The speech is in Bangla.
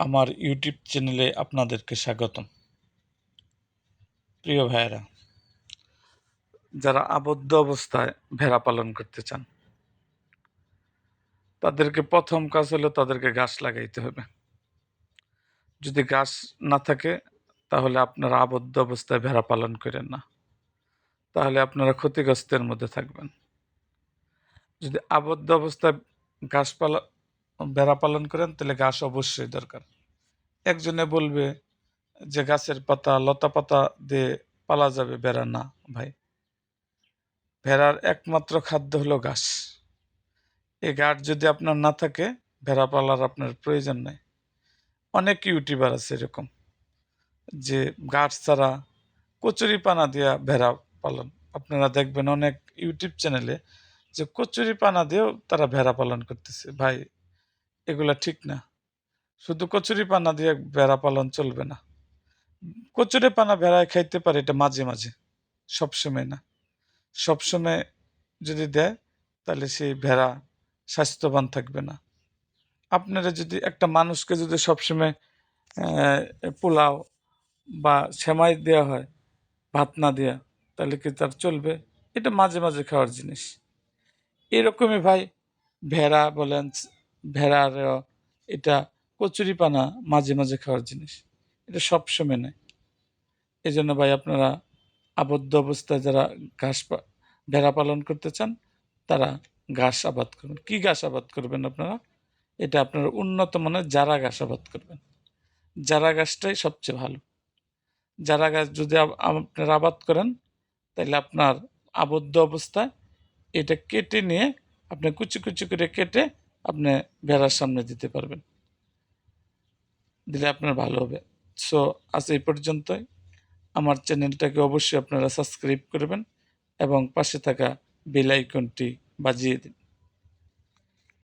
আমার ইউটিউব চ্যানেলে আপনাদেরকে স্বাগতম। প্রিয় ভাইয়েরা, যারা আবদ্ধ অবস্থায় ভেড়া পালন করতে চান, তাদেরকে প্রথম কাজ হলো তাদেরকে গাছ লাগাইতে হবে। যদি গাছ না থাকে, তাহলে আপনারা আবদ্ধ অবস্থায় ভেড়া পালন করেন না। তাহলে আপনারা ক্ষতিগ্রস্তের মধ্যে থাকবেন। যদি আবদ্ধ অবস্থায় পালন ভেড়া পালন করেন, তাহলে ঘাস অবশ্যই দরকার। একজনে বলবে যে গাছের পাতা, লতা পাতা দিয়ে পালা যাবে বেড়া না ভাই, ভেড়ার একমাত্র খাদ্য হলো ঘাস। এই ঘাট যদি আপনার না থাকে, ভেড়া পালার আপনার প্রয়োজন নেই। অনেক ইউটিউবার আছে এরকম, যে গাছ ছাড়া কচুরি পানা দিয়া ভেড়া পালন। আপনারা দেখবেন অনেক ইউটিউব চ্যানেলে যে কচুরি পানা দিয়েও তারা ভেড়া পালন করতেছে। ভাই এগুলা ঠিক না। শুধু কচুরি পানা দিয়ে ভেড়া পালন চলবে না। কচুরি পানা ভেড়ায় খাইতে পারে এটা মাঝে মাঝে, সবসময় না। সবসময় যদি দেয়, তাহলে সেই ভেড়া স্বাস্থ্যবান থাকবে না। আপনারা যদি একটা মানুষকে যদি সবসময় পোলাও বা সেমাই দেওয়া হয়, ভাত না দেওয়া তাহলে কি তার চলবে? এটা মাঝে মাঝে খাওয়ার জিনিস। এরকমই ভাই, ভেড়া বলেন ভেড়ার এটা কচুরিপানা মাঝে মাঝে খাওয়ার জিনিস। এটা সবসময় নয়। এই জন্য ভাই আপনারা আবদ্ধ অবস্থায় যারা ঘাস ভেড়া পালন করতে চান, তারা ঘাস আবাদ করবেন। কী ঘাস আবাদ করবেন আপনারা? এটা আপনারা উন্নত মানের জারা ঘাস আবাদ করবেন। জারা গাছটাই সবচেয়ে ভালো। জারা গাছ যদি আপনারা আবাদ করেন তাহলে আপনার আবদ্ধ অবস্থায় এটা কেটে নিয়ে আপনি কুচি কুচি করে কেটে আপনি ভেড়ার সামনে দিতে পারবেন। দিলে আপনার ভালো হবে। সো আজ এই পর্যন্তই। আমার চ্যানেলটাকে অবশ্যই আপনারা সাবস্ক্রাইব করবেন এবং পাশে থাকা বেল আইকনটি বাজিয়ে দিন।